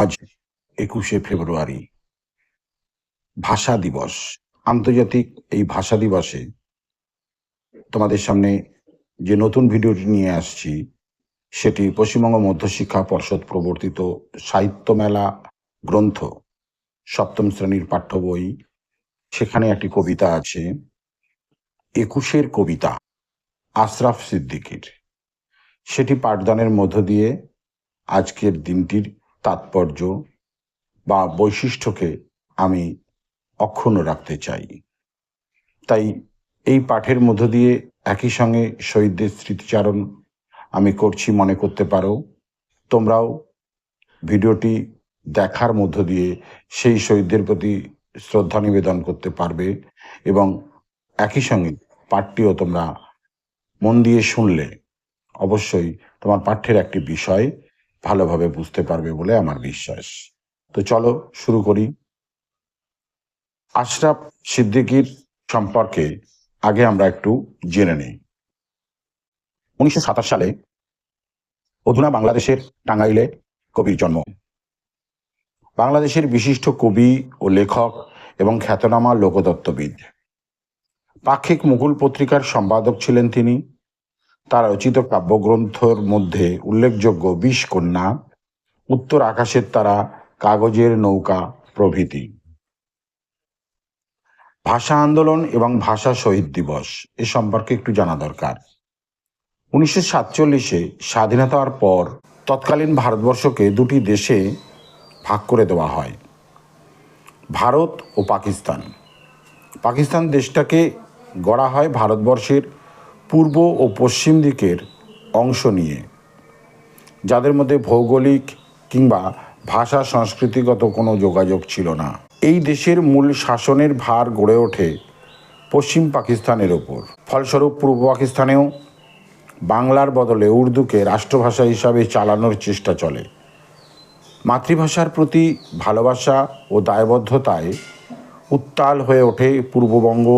আজ একুশে ফেব্রুয়ারি। ভাষা দিবস। আন্তর্জাতিক এই ভাষা দিবসে তোমাদের সামনে যে নতুন ভিডিওটি নিয়ে আসছি, সেটি পশ্চিমবঙ্গ মধ্যশিক্ষা পর্ষদ প্রবর্তিত সাহিত্য মেলা গ্রন্থ, সপ্তম শ্রেণির পাঠ্য বই। সেখানে একটি কবিতা আছে, একুশের কবিতা, আশরাফ সিদ্দিকীর। সেটি পাঠদানের মধ্য দিয়ে আজকের দিনটির তাৎপর্য বা বৈশিষ্ট্যকে আমি অক্ষুণ্ণ রাখতে চাই। তাই এই পাঠের মধ্য দিয়ে একই সঙ্গে শহীদদের স্মৃতিচারণ আমি করছি মনে করতে পারো। তোমরাও ভিডিওটি দেখার মধ্য দিয়ে সেই শহীদদের প্রতি শ্রদ্ধা নিবেদন করতে পারবে এবং একই সঙ্গে পাঠটিও তোমরা মন দিয়ে শুনলে অবশ্যই তোমার পাঠ্যের একটি বিষয় ভালোভাবে বুঝতে পারবে বলে আমার বিশ্বাস। তো চলো শুরু করি। আশরাফ সিদ্দিকীর সম্পর্কে আগে আমরা একটু জেনে নিই। উনিশশো সাতাশ সালে অধুনা বাংলাদেশের টাঙ্গাইলে কবির জন্ম। বাংলাদেশের বিশিষ্ট কবি ও লেখক এবং খ্যাতনামা লোকতত্ত্ববিদ পাক্ষিক মুকুল পত্রিকার সম্পাদক ছিলেন তিনি। তার রচিত কাব্যগ্রন্থর মধ্যে উল্লেখযোগ্য বিষ কন্যা উত্তর আকাশের তারা, কাগজের নৌকা প্রভৃতি। ভাষা আন্দোলন এবং ভাষা শহীদ দিবস এ সম্পর্কে একটু জানা দরকার। উনিশশো সাতচল্লিশে স্বাধীনতার পর তৎকালীন ভারতবর্ষকে দুটি দেশে ভাগ করে দেওয়া হয়, ভারত ও পাকিস্তান। পাকিস্তান দেশটাকে গড়া হয় ভারতবর্ষের পূর্ব ও পশ্চিম দিকের অংশ নিয়ে, যাদের মধ্যে ভৌগোলিক কিংবা ভাষা সংস্কৃতিগত কোনো যোগাযোগ ছিল না। এই দেশের মূল শাসনের ভার গড়ে ওঠে পশ্চিম পাকিস্তানের ওপর। ফলস্বরূপ পূর্ব পাকিস্তানেও বাংলার বদলে উর্দুকে রাষ্ট্রভাষা হিসাবে চালানোর চেষ্টা চলে। মাতৃভাষার প্রতি ভালোবাসা ও দায়বদ্ধতায় উত্তাল হয়ে ওঠে পূর্ববঙ্গ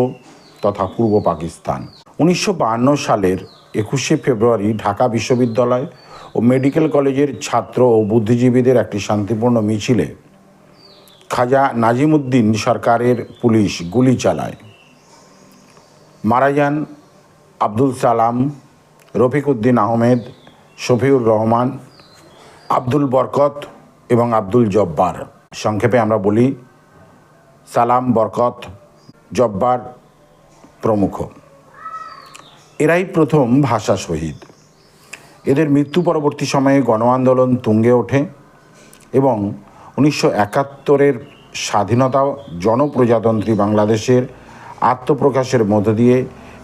তথা পূর্ব পাকিস্তান। উনিশশো সালের একুশে ফেব্রুয়ারি ঢাকা বিশ্ববিদ্যালয় ও মেডিকেল কলেজের ছাত্র ও বুদ্ধিজীবীদের একটি শান্তিপূর্ণ মিছিলে খাজা নাজিমুদ্দিন সরকারের পুলিশ গুলি চালায়। মারা যান আব্দুল সালাম রফিকউদ্দিন আহমেদ, শফিউর রহমান, আব্দুল বরকত এবং আব্দুল জব্বার। সংক্ষেপে আমরা বলি, সালাম, বরকত, জব্বার প্রমুখ। এরাই প্রথম ভাষা শহীদ। এদের মৃত্যু পরবর্তী সময়ে গণ আন্দোলন তুঙ্গে ওঠে এবং উনিশশো একাত্তরের স্বাধীনতা, জনপ্রজাতন্ত্রী বাংলাদেশের আত্মপ্রকাশের মধ্য দিয়ে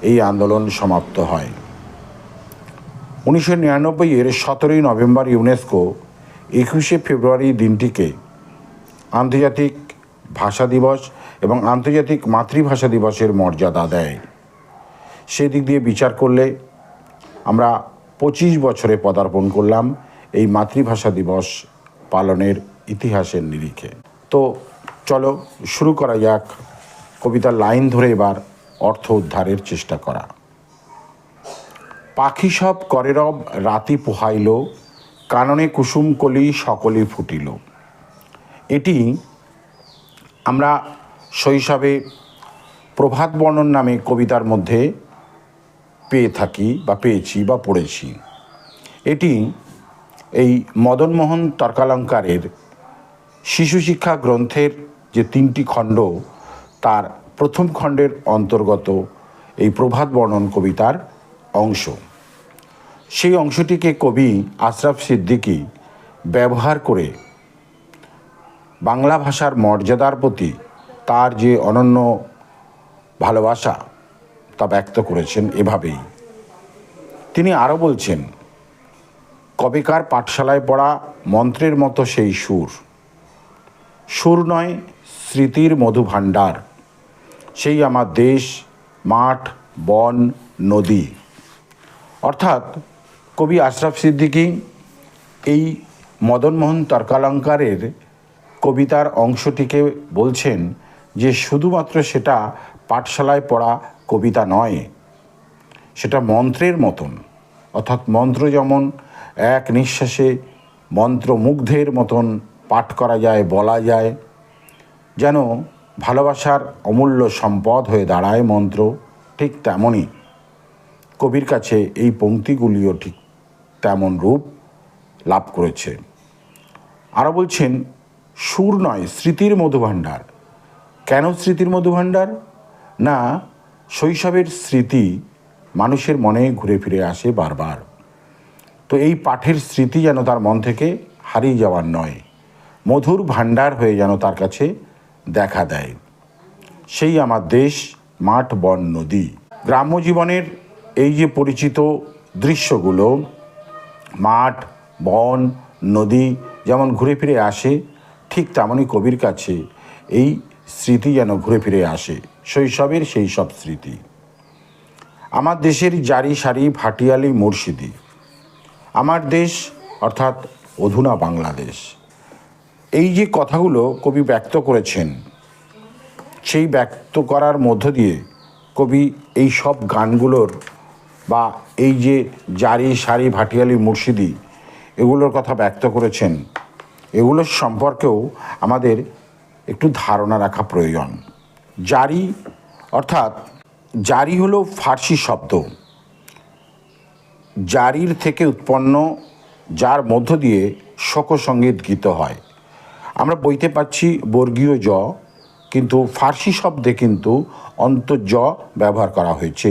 এই আন্দোলন সমাপ্ত হয়। উনিশশো নিরানব্বইয়ের সতেরোই নভেম্বর ইউনেস্কো একুশে ফেব্রুয়ারি দিনটিকে আন্তর্জাতিক ভাষা দিবস এবং আন্তর্জাতিক মাতৃভাষা দিবসের মর্যাদা দেয়। সেদিক দিয়ে বিচার করলে আমরা পঁচিশ বছরে পদার্পণ করলাম এই মাতৃভাষা দিবস পালনের ইতিহাসের নিরিখে। তো চলো শুরু করা যাক কবিতার লাইন ধরে এবার অর্থ উদ্ধারের চেষ্টা করা। পাখি সব করে রব, রাতি পোহাইল, কাননে কুসুম কলি সকলে ফুটিল। এটি আমরা শৈশবে প্রভাত বর্ণন নামে কবিতার মধ্যে পেয়ে থাকি বা পেয়েছি বা পড়েছি। এটি এই মদনমোহন তর্কালঙ্কারের শিশু শিক্ষা গ্রন্থের যে তিনটি খণ্ড, তার প্রথম খণ্ডের অন্তর্গত এই প্রভাত বর্ণন কবিতার অংশ। সেই অংশটিকে কবি আশরাফ সিদ্দিকী ব্যবহার করে বাংলা ভাষার মর্যাদার প্রতি তার যে অনন্য ভালোবাসা তা ব্যক্ত করেছেন এভাবেই। তিনি আরও বলছেন, কবেকার পাঠশালায় পড়া মন্ত্রের মতো সেই সুর। সুর নয়, স্মৃতির মধু ভাণ্ডার সেই আমার দেশ, মাঠ, বন, নদী। অর্থাৎ কবি আশরাফ সিদ্দিকী এই মদনমোহন তর্কালঙ্কারের কবিতার অংশটিকে বলছেন যে, শুধুমাত্র সেটা পাঠশালায় পড়া কবিতা নয়, সেটা মন্ত্রের মতন। অর্থাৎ মন্ত্র যেমন এক নিঃশ্বাসে মন্ত্রমুগ্ধের মতন পাঠ করা যায়, বলা যায়, যেন ভালোবাসার অমূল্য সম্পদ হয়ে দাঁড়ায় মন্ত্র, ঠিক তেমনই। কবির কাছে এই পংক্তিগুলিও ঠিক তেমন রূপ লাভ করেছে। আরও বলছেন, সুর নয়, স্মৃতির মধুভাণ্ডার। কেন স্মৃতির মধুভাণ্ডার? না শৈশবের স্মৃতি মানুষের মনে ঘুরে ফিরে আসে বারবার। তো এই পাঠের স্মৃতি যেন তার মন থেকে হারিয়ে যাওয়ার নয়, মধুর ভাণ্ডার হয়ে যেন তার কাছে দেখা দেয়। সেই আমার দেশ, মাঠ, বন, নদী। গ্রাম্য জীবনের এই যে পরিচিত দৃশ্যগুলো, মাঠ, বন, নদী যেমন ঘুরে ফিরে আসে, ঠিক তেমনই কবির কাছে এই স্মৃতি যেন ঘুরে ফিরে আসে। শৈশবের সেই সব স্মৃতি। আমার দেশের জারি সারি ভাটিয়ালি মুর্শিদি। আমার দেশ অর্থাৎ অধুনা বাংলাদেশ। এই যে কথাগুলো কবি ব্যক্ত করেছেন, সেই ব্যক্ত করার মধ্য দিয়ে কবি এই সব গানগুলোর বা এই যে জারি সারি ভাটিয়ালি মুর্শিদি এগুলোর কথা ব্যক্ত করেছেন, এগুলোর সম্পর্কেও আমাদের একটু ধারণা রাখা প্রয়োজন। জারি, অর্থাৎ জারি হলো ফার্সি শব্দ। জারির থেকে উৎপন্ন, যার মধ্য দিয়ে শোকসঙ্গীত গীত হয়। আমরা বইতে পাচ্ছি বর্গীয় জ, কিন্তু ফার্সি শব্দে কিন্তু অন্তর্জ ব্যবহার করা হয়েছে,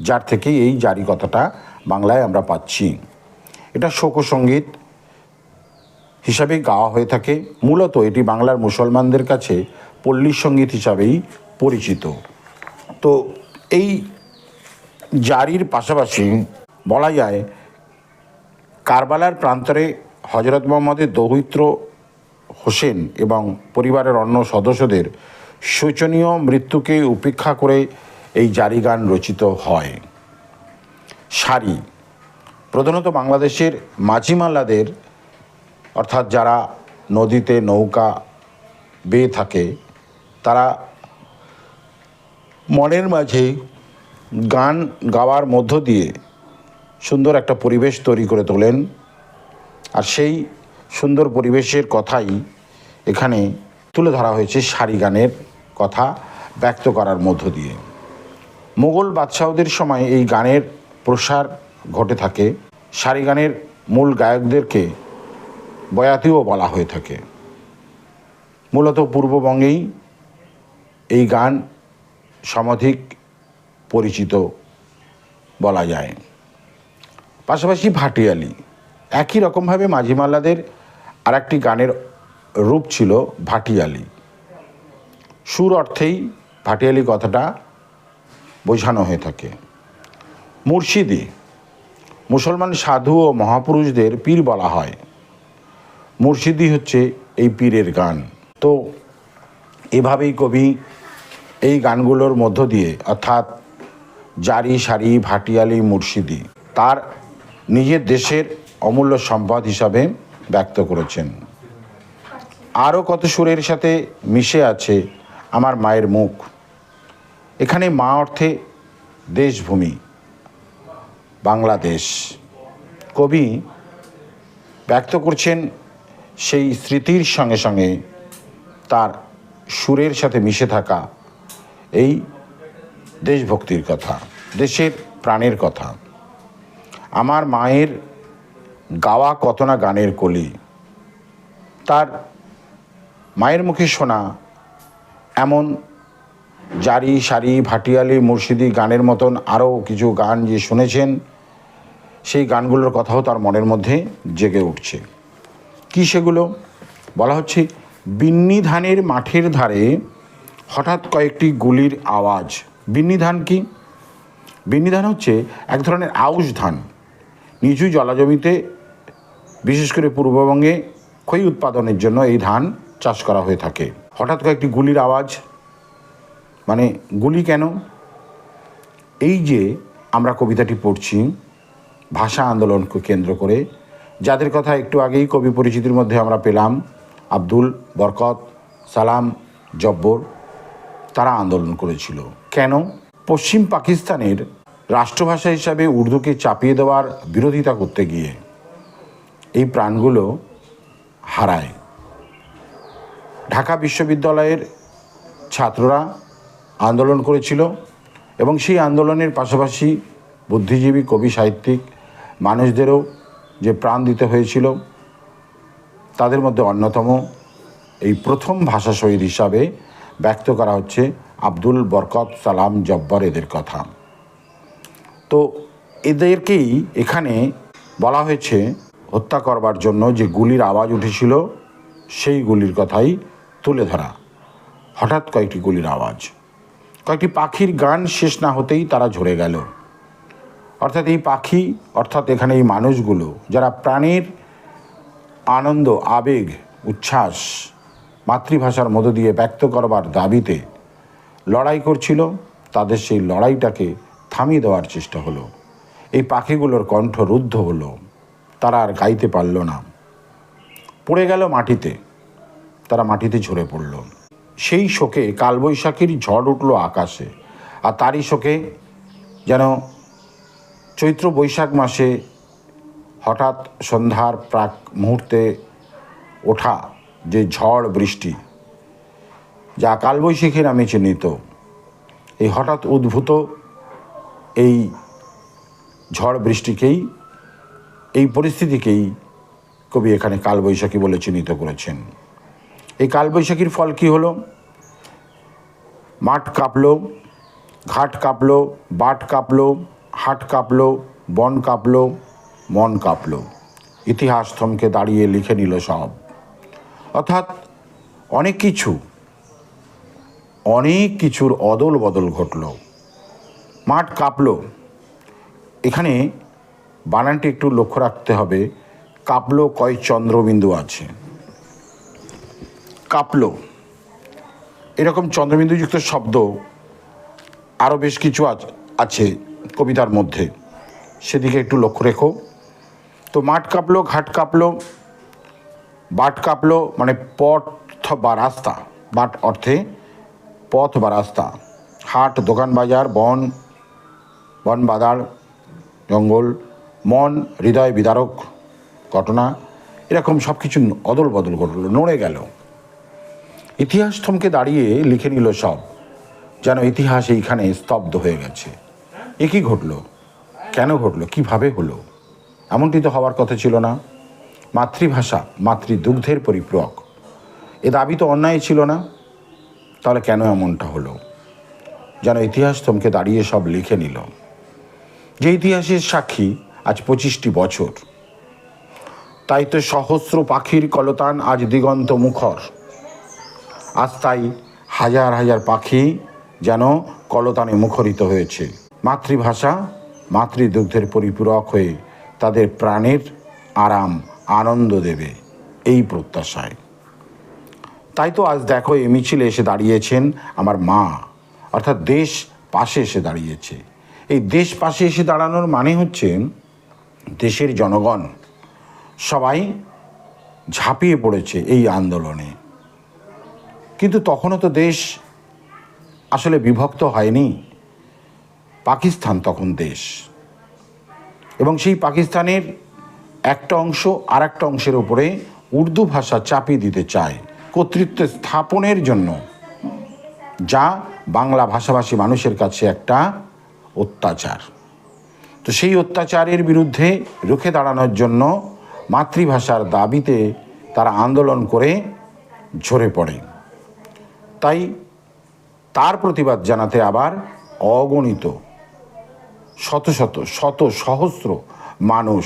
যার থেকে এই জারি কথাটা বাংলায় আমরা পাচ্ছি। এটা শোকসঙ্গীত হিসাবে গাওয়া হয়ে থাকে। মূলত এটি বাংলার মুসলমানদের কাছে পল্লী সংগীত হিসাবেই পরিচিত। তো এই জারির পাশাপাশি বলা যায়, কারবালার প্রান্তরে হজরত মোহাম্মদের দৌহিত্র হোসেন এবং পরিবারের অন্য সদস্যদের শোচনীয় মৃত্যুকে উপেক্ষা করে এই জারি গান রচিত হয়। সারি, প্রধানত বাংলাদেশের মাঝিমাল্লাদের অর্থাৎ যারা নদীতে নৌকা বেয়ে থাকে তারা মনের মাঝে গান গাওয়ার মধ্য দিয়ে সুন্দর একটা পরিবেশ তৈরি করে তোলেন। আর সেই সুন্দর পরিবেশের কথাই এখানে তুলে ধরা হয়েছে সারি গানের কথা ব্যক্ত করার মধ্য দিয়ে। মোগল বাদশাহদের সময় এই গানের প্রসার ঘটে থাকে। সারি গানের মূল গায়কদেরকে বয়াতিও বলা হয়ে থাকে। মূলত পূর্ববঙ্গেই এই গান সমধিক পরিচিত বলা যায়। পাশাপাশি ভাটিয়ালি, একই রকমভাবে মাঝিমাল্লাদের আর একটি গানের রূপ ছিল ভাটিয়ালি। সুর অর্থেই ভাটিয়ালি কথাটা বোঝানো হয়ে থাকে। মুর্শিদি মুসলমান সাধু ও মহাপুরুষদের পীর বলা হয়। মুর্শিদি হচ্ছে এই পীরের গান। তো এভাবেই কবি এই গানগুলোর মধ্য দিয়ে, অর্থাৎ জারি, সারি, ভাটিয়ালি, মুর্শিদি, তার নিজের দেশের অমূল্য সম্পদ হিসাবে ব্যক্ত করেছেন। আরও কত সুরের সাথে মিশে আছে আমার মায়ের মুখ। এখানে মা অর্থে দেশভূমি, বাংলাদেশ। কবি ব্যক্ত করছেন সেই স্মৃতির সঙ্গে সঙ্গে তার সুরের সাথে মিশে থাকা এই দেশভক্তির কথা, দেশের প্রাণের কথা। আমার মায়ের গাওয়া কত না গানের কলি, তার মায়ের মুখে শোনা এমন জারি সারি ভাটিয়ালি মুর্শিদি গানের মতন আরও কিছু গান যে শুনেছেন, সেই গানগুলোর কথাও তার মনের মধ্যে জেগে উঠছে। কি সেগুলো? বলা হচ্ছে বিন্নি ধানের মাঠের ধারে হঠাৎ কয়েকটি গুলির আওয়াজ। বিন্নি ধান কি? বিন্নি ধান হচ্ছে এক ধরনের আউশ ধান। নিচু জলাজমিতে, বিশেষ করে পূর্ববঙ্গে খই উৎপাদনের জন্য এই ধান চাষ করা হয়ে থাকে। হঠাৎ কয়েকটি গুলির আওয়াজ। মানে গুলি কেন? এই যে আমরা কবিতাটি পড়ছি, ভাষা আন্দোলনকে কেন্দ্র করে, যাদের কথা একটু আগেই কবি পরিচিতির মধ্যে আমরা পেলাম, আব্দুল বরকত সালাম জব্বর। তারা আন্দোলন করেছিল। কেন? পশ্চিম পাকিস্তানের রাষ্ট্রভাষা হিসাবে উর্দুকে চাপিয়ে দেওয়ার বিরোধিতা করতে গিয়ে এই প্রাণগুলো হারায়। ঢাকা বিশ্ববিদ্যালয়ের ছাত্ররা আন্দোলন করেছিল এবং সেই আন্দোলনের পাশাপাশি বুদ্ধিজীবী, কবি, সাহিত্যিক মানুষদেরও যে প্রাণ দিতে হয়েছিল, তাদের মধ্যে অন্যতম এই প্রথম ভাষা শহীদ হিসাবে ব্যক্ত করা হচ্ছে আব্দুল বরকত সালাম জব্বর এদের কথা। তো এদেরকেই এখানে বলা হয়েছে হত্যা করবার জন্য যে গুলির আওয়াজ উঠেছিল, সেই গুলির কথাই তুলে ধরা। হঠাৎ কয়েকটি গুলির আওয়াজ। কয়েকটি পাখির গান শেষ না হতেই তারা ঝরে গেল। অর্থাৎ এই পাখি, অর্থাৎ এখানে এই মানুষগুলো, যারা প্রাণের আনন্দ, আবেগ, উচ্ছ্বাস মাতৃভাষার মধ্য দিয়ে ব্যক্ত করবার দাবিতে লড়াই করছিল, তাদের সেই লড়াইটাকে থামিয়ে দেওয়ার চেষ্টা হলো। এই পাখিগুলোর কণ্ঠ রুদ্ধ হলো, তারা আর গাইতে পারল না। পড়ে গেল মাটিতে, তারা মাটিতে ঝরে পড়ল। সেই শোকে কালবৈশাখীর ঝড় উঠল আকাশে, আর তারই শোকে যেন চৈত্র বৈশাখ মাসে হঠাৎ সন্ধ্যার প্রাক মুহূর্তে ওঠা যে ঝড় বৃষ্টি, যা কালবৈশাখী নামে চিহ্নিত, এই হঠাৎ উদ্ভূত এই ঝড় বৃষ্টিকেই, এই পরিস্থিতিকেই কবি এখানে কালবৈশাখী বলে চিহ্নিত করেছেন। এই কালবৈশাখীর ফল কী হলো? মাঠ কাঁপলো, ঘাট কাঁপলো, বাট কাঁপলো, হাট কাঁপলো, বন কাঁপলো, মন কাঁপলো। ইতিহাস থমকে দাঁড়িয়ে লিখে নিল সব। অর্থাৎ অনেক কিছু, অনেক কিছুর অদল বদল ঘটল। মাঠ কাঁপলো। এখানে বানানটি একটু লক্ষ্য রাখতে হবে। কাঁপলো কয় চন্দ্রবিন্দু আছে? কাঁপলো। এরকম চন্দ্রবিন্দুযুক্ত শব্দ আরও বেশ কিছু আছ- কবিতার মধ্যে। সেদিকে একটু লক্ষ্য রেখো। তো মাঠ কাঁপলো, ঘাট কাঁপলো। বাট কাঁপলো মানে পথ বা রাস্তা, বাট অর্থে পথ বা রাস্তা। হাট, দোকান বাজার, বন বন বাদার জঙ্গল, মন, হৃদয় বিদারক ঘটনা, এরকম সব কিছু অদল বদল ঘটলো, নড়ে গেল। ইতিহাস থমকে দাঁড়িয়ে লিখে নিল সব, যেন ইতিহাস এইখানে স্তব্ধ হয়ে গেছে। এ কি ঘটলো? কেন ঘটলো? কীভাবে হলো? এমনটি তো হওয়ার কথা ছিল না। মাতৃভাষা, মাতৃদুগ্ধের পরিপূরক। এ দাবি তো অন্যায় ছিল না। তাহলে কেন এমনটা হলো? যেন ইতিহাস থমকে দাঁড়িয়ে সব লিখে নিল। যে ইতিহাসের সাক্ষী আজ পঁচিশটি বছর। তাই তো সহস্র পাখির কলতান আজ দিগন্ত মুখর। আজ তাই হাজার হাজার পাখি যেন কলতানে মুখরিত হয়েছে। মাতৃভাষা, মাতৃদুগ্ধের পরিপূরক হয়ে তাদের প্রাণের আরাম আনন্দ দেবে, এই প্রত্যাশায়। তাই তো আজ দেখো, এই মিছিলে এসে দাঁড়িয়েছেন আমার মা, অর্থাৎ দেশ পাশে এসে দাঁড়িয়েছে। এই দেশ পাশে এসে দাঁড়ানোর মানে হচ্ছে দেশের জনগণ সবাই ঝাঁপিয়ে পড়েছে এই আন্দোলনে। কিন্তু তখনও তো দেশ আসলে বিভক্ত হয়নি। পাকিস্তান তখন দেশ। এবং সেই পাকিস্তানের একটা অংশ আর একটা অংশের উপরে উর্দু ভাষা চাপিয়ে দিতে চায়। কর্তৃত্ব স্থাপনের জন্য। যা বাংলা ভাষাভাষী মানুষের কাছে একটা অত্যাচার। তো সেই অত্যাচারের বিরুদ্ধে রুখে দাঁড়ানোর জন্য মাতৃভাষার দাবিতে তারা আন্দোলন করে ঝরে পড়ে। তাই তার প্রতিবাদ জানাতে আবার অগণিত শত শত শত সহস্র মানুষ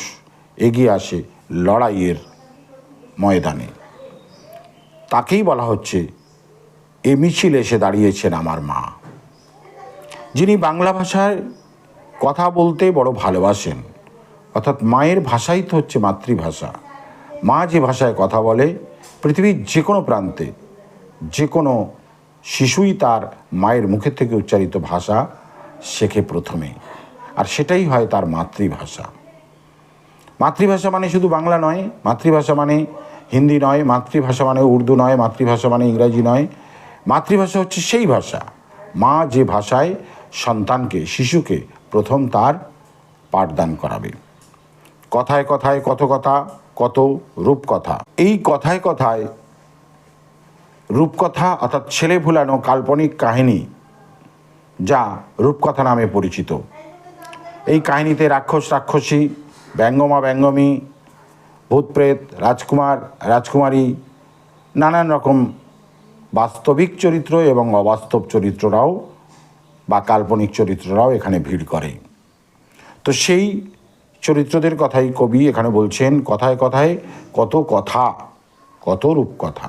এগিয়ে আসে লড়াইয়ের ময়দানে। তাকেই বলা হচ্ছে, এ মিছিলে এসে দাঁড়িয়েছেন আমার মা। যিনি বাংলা ভাষায় কথা বলতে বড় ভালোবাসেন, অর্থাৎ মায়ের ভাষাই তো হচ্ছে মাতৃভাষা। মা যে ভাষায় কথা বলে, পৃথিবীর যে কোনো প্রান্তে যে কোনো শিশুই তার মায়ের মুখের থেকে উচ্চারিত ভাষা শেখে প্রথমে। আর সেটাই হয় তার মাতৃভাষা। মাতৃভাষা মানে শুধু বাংলা নয়, মাতৃভাষা মানে হিন্দি নয়, মাতৃভাষা মানে উর্দু নয়, মাতৃভাষা মানে ইংরাজি নয়। মাতৃভাষা হচ্ছে সেই ভাষা। মা যে ভাষায় সন্তানকে, শিশুকে প্রথম তার পাঠদান করাবে। কথায় কথায় কত কথা, কত রূপকথা। এই কথায় কথায় রূপকথা অর্থাৎ ছেলে ভুলানো কাল্পনিক কাহিনী, যা রূপকথা নামে পরিচিত। এই কাহিনীতে রাক্ষস, রাক্ষসী ব্যঙ্গমা ব্যঙ্গমী, ভূতপ্রেত, রাজকুমার, রাজকুমারী, নানান রকম বাস্তবিক চরিত্র এবং অবাস্তব চরিত্ররাও বা কাল্পনিক চরিত্ররাও এখানে ভিড় করে। তো সেই চরিত্রদের কথাই কবি এখানে বলছেন, কথায় কথায় কত কথা, কত রূপকথা,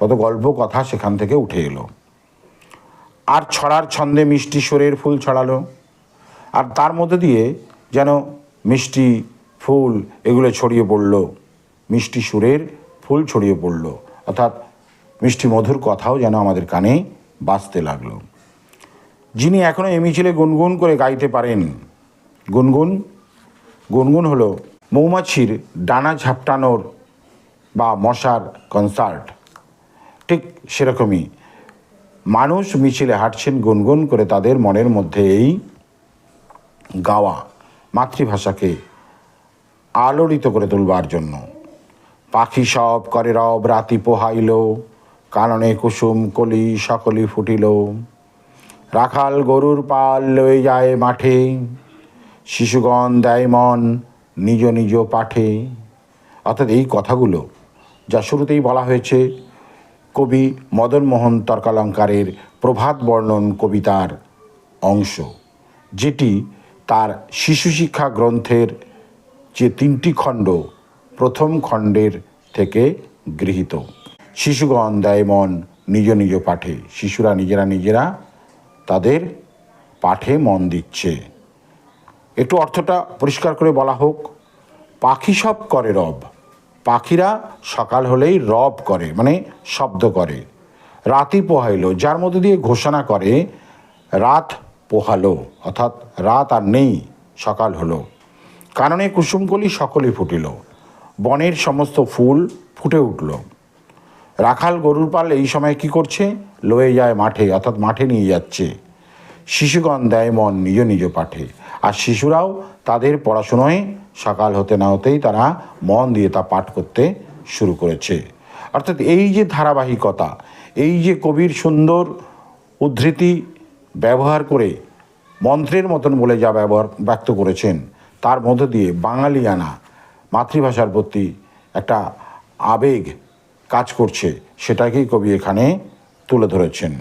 কত গল্প কথা সেখান থেকে উঠে এলো। আর ছড়ার ছন্দে মিষ্টি সুরের ফুল ছড়ালো। আর তার মধ্যে দিয়ে যেন মিষ্টি ফুল এগুলো ছড়িয়ে পড়ল। মিষ্টি সুরের ফুল ছড়িয়ে পড়ল। অর্থাৎ মিষ্টি মধুর কথাও যেন আমাদের কানে বাজতে লাগল। যিনি এখনও এ মিছিলে গুনগুন করে গাইতে পারেন। গুনগুন? গুনগুন হলো মৌমাছির ডানা ঝাপটানোর বা মশার কনসার্ট। ঠিক সেরকমই মানুষ মিছিলে হাঁটছেন গুনগুন করে তাদের মনের মধ্যে এই গাওয়া। মাতৃভাষাকে আলোড়িত করে তুলবার জন্য। পাখি সব করে রব, রাতি পোহাইল, কাননে কুসুম কলি সকলি ফুটিল। রাখাল গরুর পাল লয়ে যায় মাঠে, শিশুগণ দেয় মন নিজ নিজ পাঠে। অর্থাৎ এই কথাগুলো যা শুরুতেই বলা হয়েছে, কবি মদনমোহন তর্কালঙ্কারের প্রভাত বর্ণন কবিতার অংশ, যেটি তার শিশু শিক্ষা গ্রন্থের যে তিনটি খণ্ড, প্রথম খণ্ডের থেকে গৃহীত। শিশুগণ দেয় মন নিজ নিজ পাঠে। শিশুরা নিজেরা নিজেরা তাদের পাঠে মন দিচ্ছে। একটু অর্থটা পরিষ্কার করে বলা হোক। পাখি সব করে রব। পাখিরা সকাল হলেই রব করে মানে শব্দ করে। রাতি পোহাইলো, যার মধ্যে দিয়ে ঘোষণা করে, রাত পোহালো, অর্থাৎ রাত আর নেই, সকাল হলো। কারণে কুসুমকলি সকলে ফুটিল। বনের সমস্ত ফুল ফুটে উঠল। রাখাল গরুর পাল এই সময় কি করছে? লয়ে যায় মাঠে, অর্থাৎ মাঠে নিয়ে যাচ্ছে। শিশুগণ দেয় মন নিজ নিজ পাঠে। আর শিশুরাও তাদের পড়াশুনোয় সকাল হতে না হতেই তারা মন দিয়ে তা পাঠ করতে শুরু করেছে। অর্থাৎ এই যে ধারাবাহিকতা, এই যে কবির সুন্দর উদ্ধৃতি ব্যবহার করে মন্ত্রের মতন বলে যা ব্যবহার ব্যক্ত করেছেন, তার মধ্য দিয়ে বাঙালিয়ানা মাতৃভাষার প্রতি একটা আবেগ কাজ করছে, সেটাকেই কবি এখানে তুলে ধরেছেন।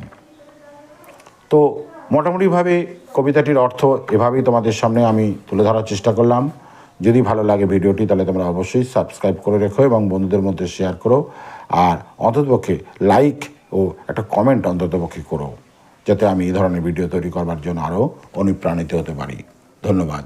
তো মোটামুটিভাবে কবিতাটির অর্থ এভাবেই তোমাদের সামনে আমি তুলে ধরার চেষ্টা করলাম। যদি ভালো লাগে ভিডিওটি, তাহলে তোমরা অবশ্যই সাবস্ক্রাইব করে রেখো এবং বন্ধুদের মধ্যে শেয়ার করো। আর অন্ততপক্ষে লাইক ও একটা কমেন্ট অন্ততপক্ষে করো। যাতে আমি এই ধরনের ভিডিও তৈরি করবার জন্য আরও অনুপ্রাণিত হতে পারি। ধন্যবাদ।